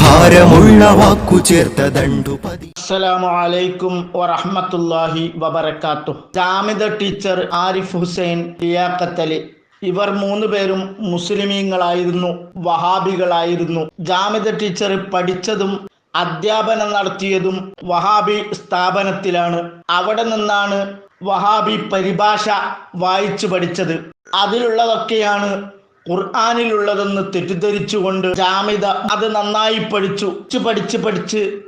ഭാരമുള്ള വാക്കു ചേർത്ത ദണ്ഡുപതി അസ്സലാമു അലൈക്കും വറഹ്മത്തുള്ളാഹി വബറകാതുഹു ജാമിദ ടീച്ചർ ആരിഫ് ഹുസൈൻ ലിയാഖത്തലി ഇവർ മൂന്ന് പേരും മുസ്ലിമീങ്ങളായിരുന്നു വഹാബികളായിരുന്നു. ജാമിദ ടീച്ചർ പഠിച്ചതും അധ്യാപനം നടത്തിയതും വഹാബി സ്ഥാപനത്തിലാണ്. അവിടെ നിന്നാണ് വഹാബി പരിഭാഷ വായിച്ചു പഠിച്ചത്. അതിലുള്ളതൊക്കെയാണ് ഖുർആാനിലുള്ളതെന്ന് തെറ്റിദ്ധരിച്ചുകൊണ്ട് ജാമിത അത് നന്നായി പഠിച്ചു പഠിച്ച് പഠിച്ച്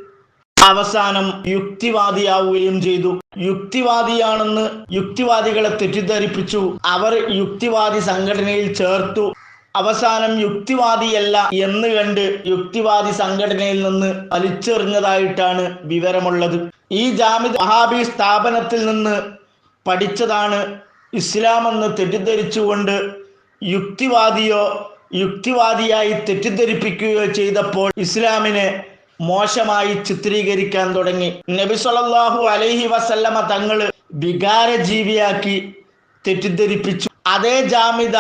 അവസാനം യുക്തിവാദിയാവുകയും ചെയ്തു. യുക്തിവാദിയാണെന്ന് യുക്തിവാദികളെ തെറ്റിദ്ധരിപ്പിച്ചു. അവർ യുക്തിവാദി സംഘടനയിൽ ചേർത്തു. അവസാനം യുക്തിവാദിയല്ല എന്ന് കണ്ട് യുക്തിവാദി സംഘടനയിൽ നിന്ന് വലിച്ചെറിഞ്ഞതായിട്ടാണ് വിവരമുള്ളത്. ഈ ജാമിദ് വഹാബി സ്ഥാപനത്തിൽ നിന്ന് പഠിച്ചതാണ് ഇസ്ലാമെന്ന് തെറ്റിദ്ധരിച്ചുകൊണ്ട് യുക്തിവാദിയോ യുക്തിവാദിയായി തെറ്റിദ്ധരിപ്പിക്കുകയോ ചെയ്തപ്പോൾ ഇസ്ലാമിനെ മോശമായി ചിത്രീകരിക്കാൻ തുടങ്ങി. നബി സല്ലല്ലാഹു അലൈഹി വസല്ലമ തങ്ങൾ വികാരജീവിയാക്കി തെറ്റിദ്ധരിപ്പിച്ചു. അതേ ജാമിത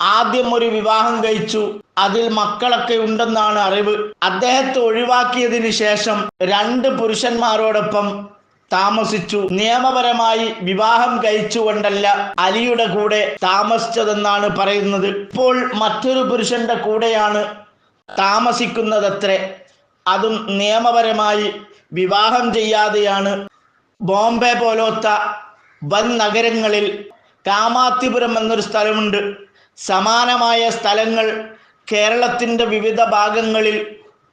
ആദ്യം ഒരു വിവാഹം കഴിച്ചു. അതിൽ മക്കളൊക്കെ ഉണ്ടെന്നാണ് അറിവ്. അദ്ദേഹത്തെ ഒഴിവാക്കിയതിനു ശേഷം രണ്ട് പുരുഷന്മാരോടൊപ്പം താമസിച്ചു. നിയമപരമായി വിവാഹം കഴിച്ചുകൊണ്ടല്ല അലിയുടെ കൂടെ താമസിച്ചതെന്നാണ് പറയുന്നത്. ഇപ്പോൾ മറ്റൊരു പുരുഷന്റെ കൂടെയാണ് താമസിക്കുന്നതത്രേ. അതും നിയമപരമായി വിവാഹം ചെയ്യാതെയാണ്. ബോംബെ പോലത്തെ വൻ നഗരങ്ങളിൽ കാമാത്തിപുരം എന്നൊരു സ്ഥലമുണ്ട്. സമാനമായ സ്ഥലങ്ങൾ കേരളത്തിന്റെ വിവിധ ഭാഗങ്ങളിൽ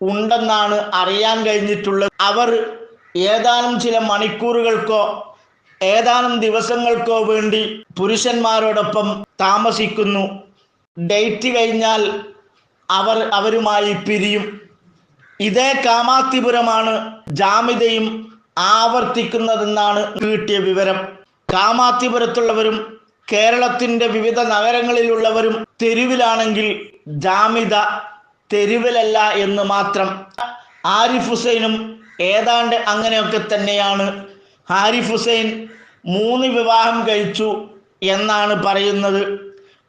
ഉണ്ടെന്നാണ് അറിയാൻ കഴിഞ്ഞിട്ടുള്ളത്. അവർ ഏതാനും ചില മണിക്കൂറുകൾക്കോ ഏതാനും ദിവസങ്ങൾക്കോ വേണ്ടി പുരുഷന്മാരോടൊപ്പം താമസിക്കുന്നു. ഡേറ്റ് കഴിഞ്ഞാൽ അവർ അവരുമായി പിരിയും. ഇതേ കാമാത്തിപുരമാണ് ജാമിതയും ആവർത്തിക്കുന്നതെന്നാണ് കിട്ടിയ വിവരം. കാമാത്തിപുരത്തുള്ളവരും കേരളത്തിന്റെ വിവിധ നഗരങ്ങളിലുള്ളവരും തെരുവിലാണെങ്കിൽ ജാമിത തെരുവിലല്ല എന്ന് മാത്രം. ആരിഫ് ഹുസൈനും ഏതാണ്ട് അങ്ങനെയൊക്കെ തന്നെയാണ്. ഹാരിഫ് ഹുസൈൻ മൂന്ന് വിവാഹം കഴിച്ചു എന്നാണ് പറയുന്നത്.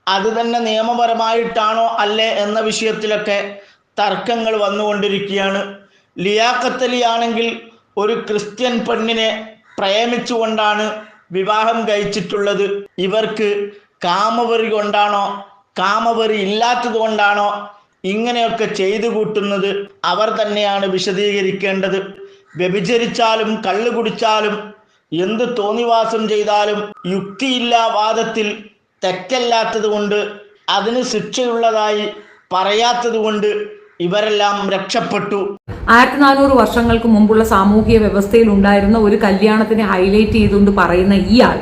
അത് തന്നെ നിയമപരമായിട്ടാണോ അല്ലേ എന്ന വിഷയത്തിലൊക്കെ തർക്കങ്ങൾ വന്നുകൊണ്ടിരിക്കുകയാണ്. ലിയാഖത്തലി ആണെങ്കിൽ ഒരു ക്രിസ്ത്യൻ പെണ്ണിനെ പ്രേമിച്ചുകൊണ്ടാണ് വിവാഹം കഴിച്ചിട്ടുള്ളത്. ഇവർക്ക് കാമവെറി കൊണ്ടാണോ കാമവെറി ഇല്ലാത്തത് കൊണ്ടാണോ ഇങ്ങനെയൊക്കെ ചെയ്തു കൂട്ടുന്നത് അവർ തന്നെയാണ് വിശദീകരിക്കേണ്ടത്. വ്യഭിചരിച്ചാലും കള്ളു കുടിച്ചാലും എന്ത് തോന്നിവാസം ചെയ്താലും യുക്തിയില്ലാ വാദത്തിൽ തെറ്റല്ലാത്തത് കൊണ്ട് അതിന് ശിക്ഷയുള്ളതായി പറയാത്തത് കൊണ്ട് ഇവരെല്ലാം രക്ഷപ്പെട്ടു. ആയിരത്തി നാനൂറ് വർഷങ്ങൾക്ക് മുമ്പുള്ള സാമൂഹിക വ്യവസ്ഥയിൽ ഉണ്ടായിരുന്ന ഒരു കല്യാണത്തിനെ ഹൈലൈറ്റ് ചെയ്തുകൊണ്ട് പറയുന്ന ഇയാൾ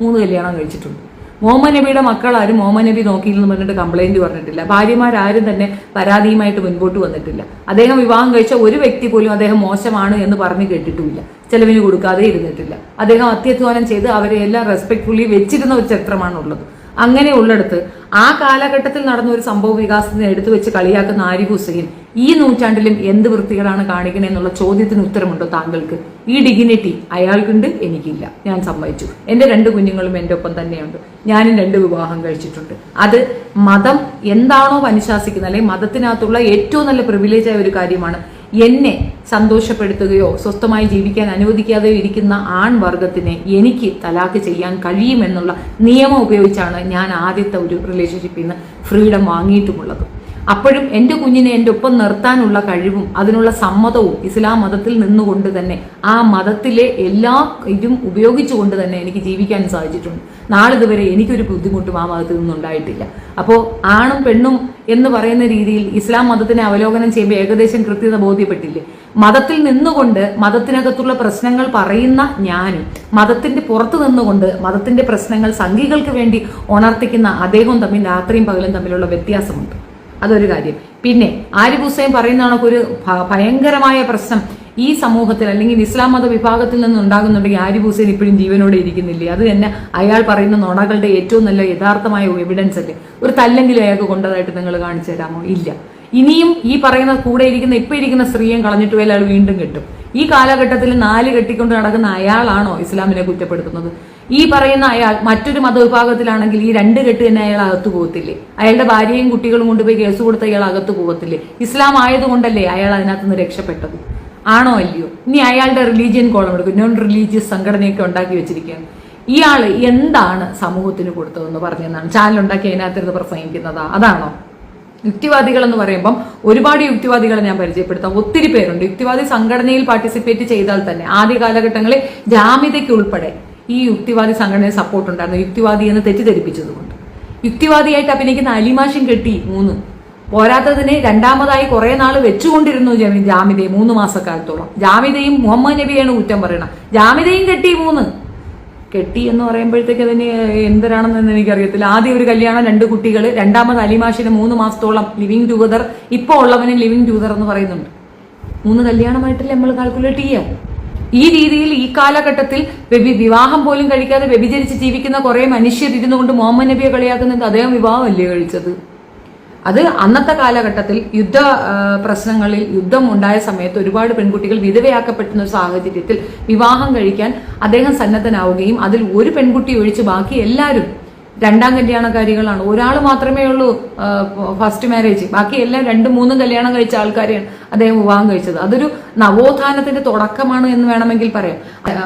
മൂന്ന് കല്യാണം കഴിച്ചിട്ടുണ്ട്. മുഹമ്മദ് മക്കളാരും മക്കൾ ആരും മുഹമ്മദ് നബി നോക്കിയില്ലെന്ന് പറഞ്ഞിട്ട് കംപ്ലൈന്റ് പറഞ്ഞിട്ടില്ല. ഭാര്യമാരാരും തന്നെ പരാതിയുമായിട്ട് മുൻപോട്ട് വന്നിട്ടില്ല. അദ്ദേഹം വിവാഹം കഴിച്ച ഒരു വ്യക്തി പോലും അദ്ദേഹം മോശമാണ് എന്ന് പറഞ്ഞു കേട്ടിട്ടുമില്ല. ചെലവിന് കൊടുക്കാതെ ഇരുന്നിട്ടില്ല. അദ്ദേഹം അത്യധ്വാനം ചെയ്ത് അവരെ എല്ലാം റെസ്പെക്ട്ഫുള്ളി വെച്ചിരുന്ന ഒരു ചരിത്രമാണുള്ളത്. അങ്ങനെ ഉള്ളിടത്ത് ആ കാലഘട്ടത്തിൽ നടന്ന ഒരു സംഭവ വികാസത്തിന് എടുത്തു വെച്ച് കളിയാക്കുന്ന ആരി ഹുസൈൻ ഈ നൂറ്റാണ്ടിലും എന്ത് വൃത്തികളാണ് കാണിക്കണേ എന്നുള്ള ചോദ്യത്തിന് ഉത്തരമുണ്ടോ താങ്കൾക്ക്? ഈ ഡിഗ്നിറ്റി അയാൾക്കുണ്ട് എനിക്കില്ല. ഞാൻ സമ്മതിച്ചു. എന്റെ രണ്ട് കുഞ്ഞുങ്ങളും എന്റെ ഒപ്പം തന്നെയുണ്ട്. ഞാനും രണ്ട് വിവാഹം കഴിച്ചിട്ടുണ്ട്. അത് മതം എന്താണോ അനുശാസിക്കുന്നത് അല്ലെങ്കിൽ മതത്തിനകത്തുള്ള ഏറ്റവും നല്ല പ്രിവിലേജ് ആയ ഒരു കാര്യമാണ് എന്നെ സന്തോഷപ്പെടുത്തുകയോ സ്വസ്ഥമായി ജീവിക്കാൻ അനുവദിക്കാതെയോ ഇരിക്കുന്ന ആൺവർഗത്തിനെ എനിക്ക് തലാക്ക് ചെയ്യാൻ കഴിയുമെന്നുള്ള നിയമം ഉപയോഗിച്ചാണ് ഞാൻ ആദ്യത്തെ ഒരു റിലേഷൻഷിപ്പിൽ നിന്ന് ഫ്രീഡം വാങ്ങിയിട്ടുമുള്ളത്. അപ്പോഴും എന്റെ കുഞ്ഞിനെ എന്റെ ഒപ്പം നിർത്താനുള്ള കഴിവും അതിനുള്ള സമ്മതവും ഇസ്ലാം മതത്തിൽ നിന്നുകൊണ്ട് തന്നെ ആ മതത്തിലെ എല്ലാ ഇതും ഉപയോഗിച്ചുകൊണ്ട് തന്നെ എനിക്ക് ജീവിക്കാൻ സാധിച്ചിട്ടുണ്ട്. നാളിതുവരെ എനിക്കൊരു ബുദ്ധിമുട്ടും ആ മതത്തിൽ നിന്നുണ്ടായിട്ടില്ല. അപ്പോൾ ആണും പെണ്ണും എന്ന് പറയുന്ന രീതിയിൽ ഇസ്ലാം മതത്തിനെ അവലോകനം ചെയ്യുമ്പോൾ ഏകദേശം കൃത്യത ബോധ്യപ്പെട്ടില്ലേ? മതത്തിൽ നിന്നുകൊണ്ട് മതത്തിനകത്തുള്ള പ്രശ്നങ്ങൾ പറയുന്ന ഞാനും മതത്തിന്റെ പുറത്തു നിന്നുകൊണ്ട് മതത്തിന്റെ പ്രശ്നങ്ങൾ സംഘികൾക്ക് വേണ്ടി ഉണർത്തിക്കുന്ന അദ്ദേഹവും തമ്മിൽ രാത്രിയും പകലും തമ്മിലുള്ള വ്യത്യാസമുണ്ട്. അതൊരു കാര്യം. പിന്നെ ആരിഫ് ഹുസൈൻ പറയുന്ന കണക്ക് ഒരു ഭയങ്കരമായ പ്രശ്നം. ഈ സമൂഹത്തിൽ അല്ലെങ്കിൽ ഇസ്ലാം മത വിഭാഗത്തിൽ നിന്ന് ഉണ്ടാകുന്നുണ്ടെങ്കിൽ ആരിഫ് ഹുസൈൻ ഇപ്പോഴും ജീവനോടെ ഇരിക്കുന്നില്ലേ? അത് തന്നെ അയാൾ പറയുന്ന നുണകളുടെ ഏറ്റവും നല്ല യഥാർത്ഥമായ എവിഡൻസ് അല്ലേ? ഒരു തല്ലെങ്കിലും അയാൾക്ക് കൊണ്ടതായിട്ട് നിങ്ങൾ കാണിച്ചു തരാമോ? ഇല്ല. ഇനിയും ഈ പറയുന്ന കൂടെ ഇരിക്കുന്ന ഇപ്പൊ ഇരിക്കുന്ന സ്ത്രീയും കളഞ്ഞിട്ട് പോയാൽ അയാൾ വീണ്ടും കിട്ടും. ഈ കാലഘട്ടത്തിൽ നാല് കെട്ടിക്കൊണ്ട് നടക്കുന്ന അയാളാണോ ഇസ്ലാമിനെ കുറ്റപ്പെടുത്തുന്നത്? ഈ പറയുന്ന അയാൾ മറ്റൊരു മതവിഭാഗത്തിലാണെങ്കിൽ ഈ രണ്ട് കെട്ട് തന്നെ അയാൾ അകത്തു പോകത്തില്ലേ? അയാളുടെ ഭാര്യയും കുട്ടികളും കൊണ്ടുപോയി കേസ് കൊടുത്ത് അയാൾ അകത്തു പോകത്തില്ലേ? ഇസ്ലാം ആയതുകൊണ്ടല്ലേ അയാൾ അതിനകത്ത് നിന്ന് രക്ഷപ്പെട്ടത്? ആണോ അല്ലയോ ഇനി അയാളുടെ റിലീജിയൻ കോളം എടുക്കും. നോൺ റിലീജിയസ് സംഘടനയൊക്കെ ഉണ്ടാക്കി വെച്ചിരിക്കുകയാണ്. ഇയാൾ എന്താണ് സമൂഹത്തിന് കൊടുത്തതെന്ന് പറഞ്ഞെന്നാണ്. ചാനൽ ഉണ്ടാക്കി അതിനകത്തിരുന്ന് പ്രസംഗിക്കുന്നതാ. അതാണോ? യുക്തിവാദികൾ എന്ന് പറയുമ്പം ഒരുപാട് യുക്തിവാദികളെ ഞാൻ പരിചയപ്പെടുത്താം. ഒത്തിരി പേരുണ്ട്. യുക്തിവാദി സംഘടനയിൽ പാർട്ടിസിപ്പേറ്റ് ചെയ്താൽ തന്നെ ആദ്യ കാലഘട്ടങ്ങളിൽ ജാമ്യതയ്ക്ക് ഉൾപ്പെടെ ഈ യുക്തിവാദി സംഘടനയെ സപ്പോർട്ട് ഉണ്ടായിരുന്നു. യുക്തിവാദി എന്ന് തെറ്റിദ്ധരിപ്പിച്ചതുകൊണ്ട്. യുക്തിവാദിയായിട്ട് അഭിനയിക്കുന്ന അലിമാഷൻ കെട്ടി മൂന്ന് പോരാത്തതിന് രണ്ടാമതായി കുറെ നാൾ വെച്ചുകൊണ്ടിരുന്നു ജാമിതയെ മൂന്ന് മാസക്കാലത്തോളം. ജാമിതയും മുഹമ്മദ് നബിയാണ് കുറ്റം പറയണം ജാമിതയും കെട്ടി മൂന്ന്. കെട്ടി എന്ന് പറയുമ്പോഴത്തേക്ക് അതിന് എന്തരാണെന്ന് എനിക്കറിയത്തില്ല. ആദ്യം ഒരു കല്യാണം രണ്ട് കുട്ടികൾ രണ്ടാമത് അലിമാഷിന് മൂന്ന് മാസത്തോളം ലിവിങ് ടുഗദർ ഇപ്പോൾ ഉള്ളവന് ലിവിങ് ടുഗദർ എന്ന് പറയുന്നുണ്ട്. മൂന്ന് കല്യാണമായിട്ടല്ലേ നമ്മൾ കാൽക്കുലേറ്റ് ചെയ്യാം ഈ രീതിയിൽ ഈ കാലഘട്ടത്തിൽ വിവാഹം പോലും കഴിക്കാതെ വ്യഭിചരിച്ച് ജീവിക്കുന്ന കുറെ മനുഷ്യർ ഇരുന്നുകൊണ്ട് മുഹമ്മദ് നബിയെ കളിയാക്കുന്നത് അദ്ദേഹം വിവാഹമല്ലേ കഴിച്ചത്? അത് അന്നത്തെ കാലഘട്ടത്തിൽ യുദ്ധ പ്രശ്നങ്ങളിൽ യുദ്ധം ഉണ്ടായ സമയത്ത് ഒരുപാട് പെൺകുട്ടികൾ വിധവയാക്കപ്പെട്ടുന്ന ഒരു സാഹചര്യത്തിൽ വിവാഹം കഴിക്കാൻ അദ്ദേഹം സന്നദ്ധനാവുകയും അതിൽ ഒരു പെൺകുട്ടി ഒഴിച്ച് ബാക്കി എല്ലാവരും രണ്ടാം കല്യാണകാരികളാണ് ഒരാൾ മാത്രമേ ഉള്ളൂ ഫസ്റ്റ് മാരേജ്. ബാക്കി എല്ലാം രണ്ടും മൂന്നും കല്യാണം കഴിച്ച ആൾക്കാരെയാണ് അദ്ദേഹം വിവാഹം കഴിച്ചത്. അതൊരു നവോത്ഥാനത്തിന്റെ തുടക്കമാണ് എന്ന് വേണമെങ്കിൽ പറയാം.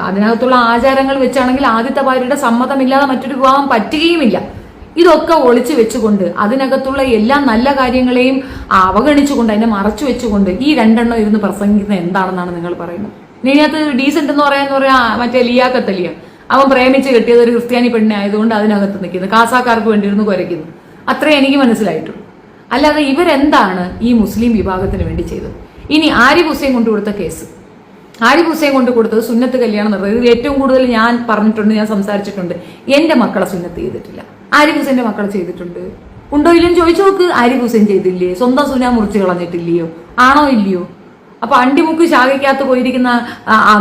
അതിനകത്തുള്ള ആചാരങ്ങൾ വെച്ചാണെങ്കിൽ ആദ്യത്തെ ഭാര്യയുടെ സമ്മതമില്ലാതെ മറ്റൊരു വിവാഹം പറ്റുകയുമില്ല. ഇതൊക്കെ ഒളിച്ചു വെച്ചുകൊണ്ട് അതിനകത്തുള്ള എല്ലാ നല്ല കാര്യങ്ങളെയും അവഗണിച്ചുകൊണ്ട് അതിനെ മറച്ചു വെച്ചുകൊണ്ട് ഈ രണ്ടെണ്ണം ഇരുന്ന് പ്രസംഗിക്കുന്നത് എന്താണെന്നാണ് നിങ്ങൾ പറയുന്നത്? ഇതിനകത്ത് ഡീസന്റ് എന്ന് പറയാന്ന് പറയാ മറ്റേ ലിയാക്കത്തലിയ അവൻ പ്രേമിച്ച് കെട്ടിയത് ഒരു ക്രിസ്ത്യാനി പെണ്ണി ആയതുകൊണ്ട് അതിനകത്ത് നിൽക്കുന്നു. കാസാക്കാർക്ക് വേണ്ടി ഇരുന്ന് കുരയ്ക്കുന്നു. അത്രേ എനിക്ക് മനസ്സിലായിട്ടുള്ളൂ. അല്ലാതെ ഇവരെന്താണ് ഈ മുസ്ലിം വിഭാഗത്തിന് വേണ്ടി ചെയ്തത്? ഇനി ആരി ഹുസൈൻ കൊണ്ടു കൊടുത്ത കേസ്? ആരി ഹുസൈൻ കൊണ്ട് കൊടുത്തത് സുന്നത്ത് കല്യാണം നടന്നത്. ഇതിൽ ഏറ്റവും കൂടുതൽ ഞാൻ പറഞ്ഞിട്ടുണ്ട് ഞാൻ സംസാരിച്ചിട്ടുണ്ട്. എന്റെ മക്കളെ സുന്നത്ത് ചെയ്തിട്ടില്ല. ആരിഫ് മക്കളെ ചെയ്തിട്ടുണ്ട്. ഉണ്ടോ ഇല്ലെന്ന് ചോദിച്ചു നോക്ക്. ആരിഫ് ഹുസൈൻ ചെയ്തില്ലേ? സ്വന്തം സുന മുറിച്ച് കളഞ്ഞിട്ടില്ലയോ? ആണോ ഇല്ലയോ? അപ്പൊ അണ്ടിമുക്ക് ശാഖയ്ക്കകത്ത് പോയിരിക്കുന്ന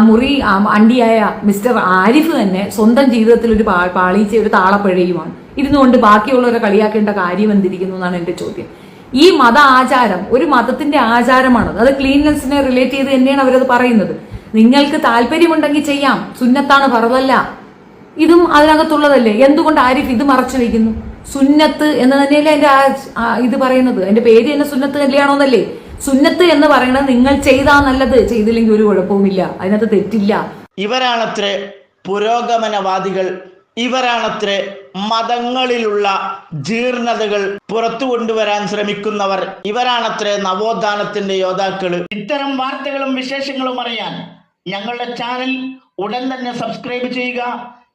മുറി അണ്ടിയായ മിസ്റ്റർ ആരിഫ് തന്നെ സ്വന്തം ജീവിതത്തിൽ ഒരു പാളീച്ച ഒരു താളപ്പിഴയുമാണ്. ഇരുന്നുകൊണ്ട് ബാക്കിയുള്ളവരെ കളിയാക്കേണ്ട കാര്യം എന്തിരിക്കുന്നു എന്നാണ് എന്റെ ചോദ്യം. ഈ മത ആചാരം ഒരു മതത്തിന്റെ ആചാരമാണ് അത് ക്ലീൻനെസ്സിനെ റിലേറ്റ് ചെയ്ത് തന്നെയാണ് അവരത് പറയുന്നത്. നിങ്ങൾക്ക് താല്പര്യമുണ്ടെങ്കിൽ ചെയ്യാം. സുന്നത്താണ് പറതല്ല ഇതും അതിനകത്തുള്ളതല്ലേ? എന്തുകൊണ്ട് ആരിഫ് ഇത് മറച്ചു വെക്കുന്നു സുന്നത്ത് എന്ന് തന്നെയല്ലേ എന്റെ ഇത് പറയുന്നത്? എന്റെ പേര് തന്നെ സുന്നത്ത് കല്യാണമെന്നല്ലേ സുന്നത്ത് എന്ന് പറയുന്നത് നിങ്ങൾ ചെയ്താ നല്ലത് ചെയ്തില്ലെങ്കിൽ ഒരു കുഴപ്പവുമില്ല. അതിനകത്ത് തെറ്റില്ല. ഇവരാണത്രേ പുരോഗമനവാദികൾ. ഇവരാണത്രേ മതങ്ങളിലുള്ള ജീർണതകൾ പുറത്തു കൊണ്ടുവരാൻ ശ്രമിക്കുന്നവർ. ഇവരാണത്രേ നവോത്ഥാനത്തിന്റെ യോദ്ധാക്കൾ. ഇത്തരം വാർത്തകളും വിശേഷങ്ങളും അറിയാൻ ഞങ്ങളുടെ ചാനൽ ഉടൻ തന്നെ സബ്സ്ക്രൈബ് ചെയ്യുക.